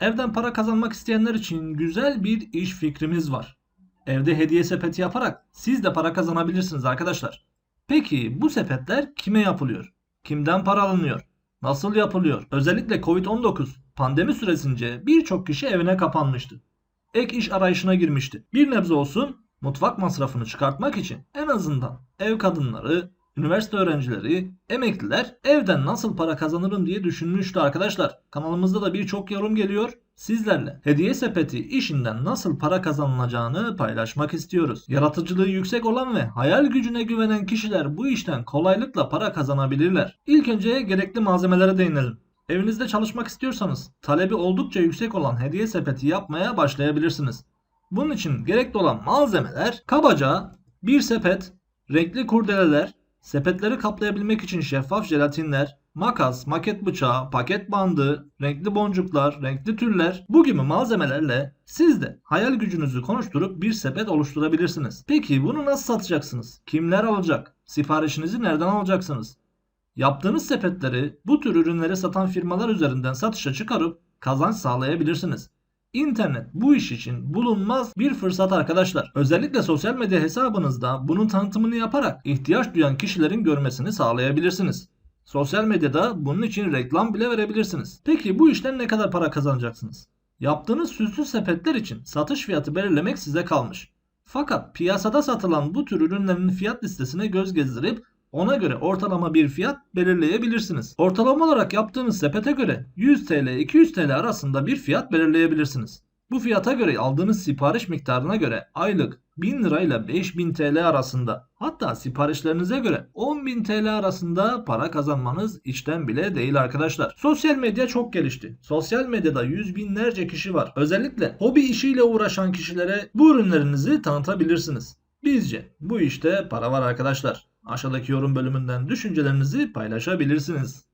Evden para kazanmak isteyenler için güzel bir iş fikrimiz var. Evde hediye sepeti yaparak siz de para kazanabilirsiniz arkadaşlar. Peki bu sepetler kime yapılıyor? Kimden para alınıyor? Nasıl yapılıyor? Özellikle Covid-19 pandemi süresince birçok kişi evine kapanmıştı. Ek iş arayışına girmişti. Bir nebze olsun mutfak masrafını çıkartmak için en azından ev kadınları, üniversite öğrencileri, emekliler evden nasıl para kazanırım diye düşünmüştü arkadaşlar. Kanalımızda da birçok yorum geliyor. Sizlerle hediye sepeti işinden nasıl para kazanılacağını paylaşmak istiyoruz. Yaratıcılığı yüksek olan ve hayal gücüne güvenen kişiler bu işten kolaylıkla para kazanabilirler. İlk önce gerekli malzemelere değinelim. Evinizde çalışmak istiyorsanız talebi oldukça yüksek olan hediye sepeti yapmaya başlayabilirsiniz. Bunun için gerekli olan malzemeler kabaca bir sepet, renkli kurdeleler, sepetleri kaplayabilmek için şeffaf jelatinler, makas, maket bıçağı, paket bandı, renkli boncuklar, renkli tüller bu gibi malzemelerle siz de hayal gücünüzü konuşturup bir sepet oluşturabilirsiniz. Peki bunu nasıl satacaksınız? Kimler alacak? Siparişinizi nereden alacaksınız? Yaptığınız sepetleri bu tür ürünleri satan firmalar üzerinden satışa çıkarıp kazanç sağlayabilirsiniz. İnternet bu iş için bulunmaz bir fırsat arkadaşlar. Özellikle sosyal medya hesabınızda bunun tanıtımını yaparak ihtiyaç duyan kişilerin görmesini sağlayabilirsiniz. Sosyal medyada bunun için reklam bile verebilirsiniz. Peki bu işten ne kadar para kazanacaksınız? Yaptığınız süslü sepetler için satış fiyatı belirlemek size kalmış. Fakat piyasada satılan bu tür ürünlerin fiyat listesine göz gezdirip ona göre ortalama bir fiyat belirleyebilirsiniz. Ortalama olarak yaptığınız sepete göre 100 TL 200 TL arasında bir fiyat belirleyebilirsiniz. Bu fiyata göre aldığınız sipariş miktarına göre aylık 1000 lira ile 5000 TL arasında hatta siparişlerinize göre 10.000 TL arasında para kazanmanız içten bile değil arkadaşlar. Sosyal medya çok gelişti. Sosyal medyada yüz binlerce kişi var. Özellikle hobi işiyle uğraşan kişilere bu ürünlerinizi tanıtabilirsiniz. Bizce bu işte para var arkadaşlar. Aşağıdaki yorum bölümünden düşüncelerinizi paylaşabilirsiniz.